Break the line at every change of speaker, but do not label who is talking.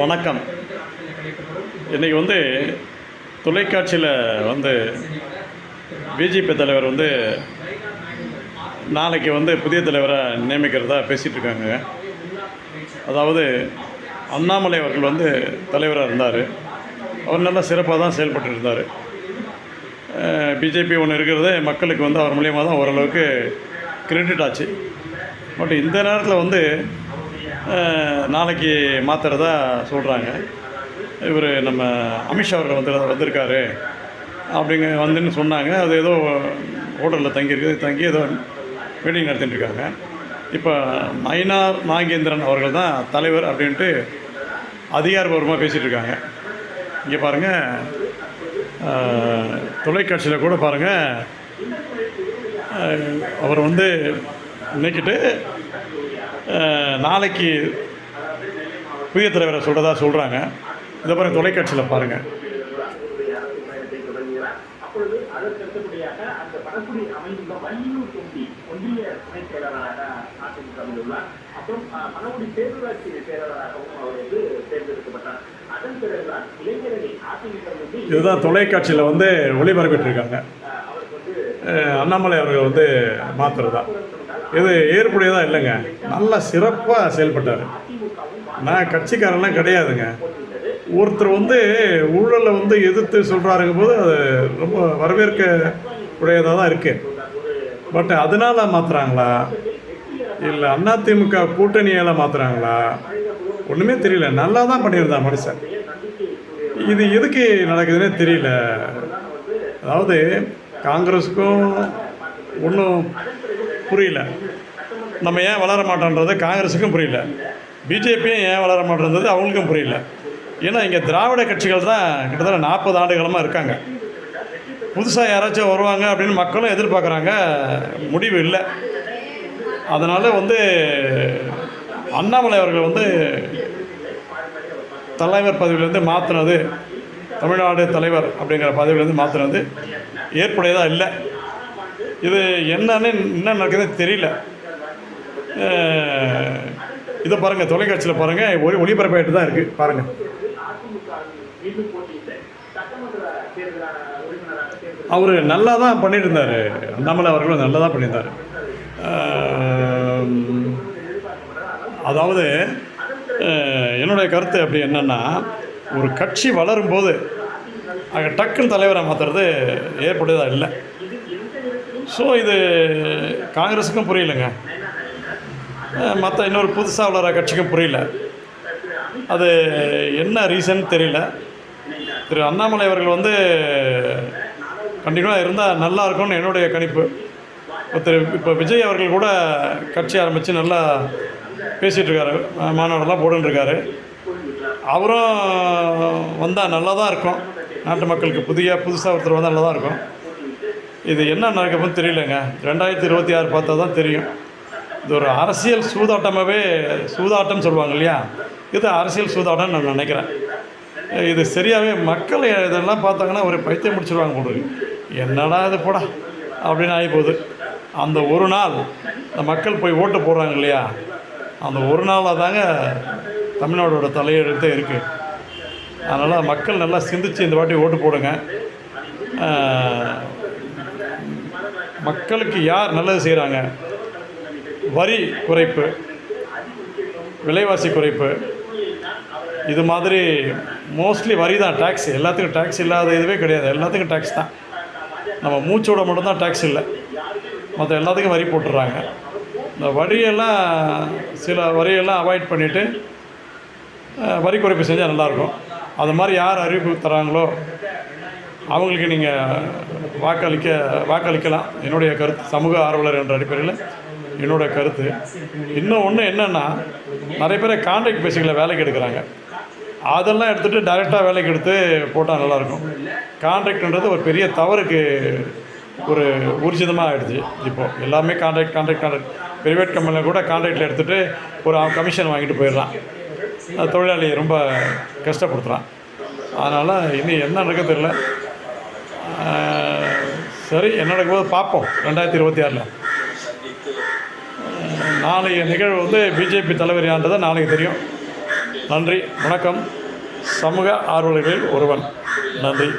வணக்கம். இன்றைக்கி வந்து தொலைக்காட்சியில் வந்து பிஜேபி தலைவர் வந்து நாளைக்கு வந்து புதிய தலைவரை நியமிக்கிறதா பேசிகிட்டு இருக்காங்க. அதாவது அண்ணாமலை அவர்கள் வந்து தலைவராக இருந்தார். அவர் நல்லா சிறப்பாக தான் செயல்பட்டு இருந்தார். பிஜேபி ஒன்று இருக்கிறது மக்களுக்கு வந்து அவர் மூலியமாக தான் ஓரளவுக்கு கிரெடிட் ஆச்சு. பட் இந்த நேரத்தில் வந்து நாளைக்கு மாற்றுறதா சொல்கிறாங்க இவர் நம்ம அமித்ஷா அவர்கள் வந்து வந்திருக்காரு. அப்படிங்க வந்துன்னு சொன்னாங்க. அது ஏதோ ஹோட்டலில் தங்கியிருக்கு. தங்கி ஏதோ மீட்டிங் நடத்திட்டு இருக்காங்க இப்போ நயினார் நாகேந்திரன் அவர்கள் தான் தலைவர் அப்படின்ட்டு அதிகாரபூர்வமாக பேசிகிட்டு இருக்காங்க இங்கே பாருங்கள் தொலைக்காட்சியில் கூட பாருங்கள் அவர் வந்து நினைக்கிட்டு நாளைக்கு புதிய தலைவரை சொல்கிறதா சொல்கிறாங்க இந்த பாருங்கள் தொலைக்காட்சியில் பாருங்கள்
பேரூராட்சி செயலாளராகவும் அவர் வந்து தேர்ந்தெடுக்கப்பட்டார் அதன் பிறகுதான் இளைஞரணி அதிமுக
இதுதான் தொலைக்காட்சியில் வந்து ஒளிபரப்பிட்டு இருக்காங்க. அண்ணாமலை அவர்கள் வந்து மாற்றுறதா இது ஏற்புடையதாக இல்லைங்க? நல்லா சிறப்பாக செயல்பட்டார். நான் கட்சிக்காரெல்லாம் கிடையாதுங்க. ஒருத்தர் வந்து ஊழலை வந்து எதிர்த்து சொல்கிறாருங்க போது அது ரொம்ப வரவேற்க உடையதாக தான் இருக்குது பட் அதனால் மாற்றுறாங்களா இல்லை அதிமுக கூட்டணியால் மாற்றுறாங்களா ஒன்றுமே தெரியல. நல்லா தான் பண்ணியிருந்தான் மனுஷன். இது எதுக்கு நடக்குதுன்னே தெரியல. அதாவது காங்கிரஸுக்கும் ஒன்றும் புரியல. நம்ம ஏன் வளர மாட்டோன்றது காங்கிரஸுக்கும் புரியல. பிஜேபியும் ஏன் வளர மாட்டேன்றது அவங்களுக்கும் புரியல. ஏன்னா இங்கே திராவிட கட்சிகள் தான் கிட்டத்தட்ட நாற்பது ஆண்டுகளமாக இருக்காங்க. புதுசாக யாராச்சும் வருவாங்க அப்படின்னு மக்களும் எதிர்பார்க்குறாங்க. முடிவு இல்லை. அதனால் வந்து அண்ணாமலை அவர்கள் வந்து தலைவர் பதவியிலேருந்து மாற்றினது தமிழ்நாடு தலைவர் அப்படிங்கிற பதவியிலேருந்து மாற்றினது ஏற்புடையதாக இல்லை. இது என்னன்னு என்ன நடக்குதுன்னு தெரியல. இதை பாருங்கள் தொலைக்காட்சியில் பாருங்கள் ஒளி ஒளிபரப்பாயிட்டு தான் இருக்குது பாருங்கள் அவர் நல்லா தான் பண்ணிட்டு இருந்தார் அண்ணாமலை அவர்களும் நல்லா தான் பண்ணியிருந்தார் அதாவது என்னுடைய கருத்து அப்படி என்னென்னா ஒரு கட்சி வளரும்போது அங்கே டக்குன்னு தலைவரை மாற்றுறது ஏற்புடையதாக இல்லை. ஸோ இது காங்கிரஸுக்கும் புரியலைங்க. மற்ற இன்னொரு புதுசாக வளர கட்சிக்கும் புரியல. அது என்ன ரீசன் தெரியல. திரு அண்ணாமலை அவர்கள் வந்து கண்டினியூவாக இருந்தால் நல்லா இருக்கும்னு என்னுடைய கணிப்பு. இப்போ திரு இப்போ விஜய் அவர்கள் கூட கட்சி ஆரம்பித்து நல்லா பேசிகிட்ருக்காரு மாநாடெல்லாம் போட்டுன்னு அவரும் வந்தால் நல்லா தான் இருக்கும். நாட்டு மக்களுக்கு புதிய புதுசாக ஒருத்தர் வந்தால் நல்லா தான் இருக்கும். இது என்ன நடக்குதுன்னு தெரியலங்க. ரெண்டாயிரத்தி இருபத்தி ஆறு பார்த்தா தான் தெரியும். இது ஒரு அரசியல் சூதாட்டமாகவே சூதாட்டம்னு சொல்லுவாங்க இல்லையா? இது அரசியல் சூதாட்டம்னு நான் நினைக்கிறேன். இது சரியாகவே மக்கள் இதெல்லாம் பார்த்தாங்கன்னா ஒரு பைத்தியம் முடிச்சிருவாங்க கொடுங்க என்னடா இது போடா அப்படின்னு ஆகி போகுது அந்த ஒரு நாள் இந்த மக்கள் போய் ஓட்டு போடுறாங்க இல்லையா? அந்த ஒரு நாளாக தாங்க தமிழ்நாடோட தலையெழுத்தே இருக்குது அதனால் மக்கள் நல்லா சிந்திச்சு இந்த வாட்டி ஓட்டு போடுங்க. மக்களுக்கு யார் நல்லது செய்கிறாங்க வரி குறைப்பு விலைவாசி குறைப்பு இது மாதிரி மோஸ்ட்லி வரி தான் டேக்ஸ் எல்லாத்துக்கும் டேக்ஸ் இல்லாத இதுவே கிடையாது. எல்லாத்துக்கும் டேக்ஸ் தான். நம்ம மூச்சோட மட்டும்தான் டேக்ஸ் இல்லை. மற்ற எல்லாத்துக்கும் வரி போட்டுடுறாங்க இந்த வரியெல்லாம் சில வரியெல்லாம் அவாய்ட் பண்ணிவிட்டு வரி குறைப்பு செஞ்சால் நல்லாயிருக்கும் அது மாதிரி யார் அறிவிப்பு தராங்களோ அவங்களுக்கு நீங்கள் வாக்களிக்க வாக்களிக்கலாம். என்னுடைய கருத்து சமூக ஆர்வலர் என்ற அடிப்படையில் என்னோடய கருத்து. இன்னும் ஒன்று என்னென்னா நிறைய பேரை கான்ட்ராக்ட் பேசிக்கல வேலைக்கு எடுக்கிறாங்க. அதெல்லாம் எடுத்துகிட்டு டைரெக்டாக வேலைக்கு எடுத்து போட்டால் நல்லாயிருக்கும் கான்ட்ராக்ட்ன்றது ஒரு பெரிய தவறுக்கு ஒரு ஊர்ஜிதமாக ஆகிடுச்சு இப்போது எல்லாமே கான்ட்ராக்ட் கான்ட்ராக்ட் கான்ட்ராக்ட் ப்ரைவேட் கம்பெனியில் கூட கான்ட்ராக்டில் எடுத்துகிட்டு ஒரு கமிஷன் வாங்கிட்டு போயிடுறான் தொழிலாளியை ரொம்ப கஷ்டப்படுத்துகிறான் அதனால் இனி என்ன நடக்க தெரியல. சரி என்ன நடக்கும்போது பார்ப்போம். ரெண்டாயிரத்தி இருபத்தி ஆறில். நாளைய நிகழ்வு வந்து பிஜேபி தலைவர் யான்றதை நாளைக்கு தெரியும். நன்றி வணக்கம். சமூக ஆர்வலர்களில் ஒருவன். நன்றி.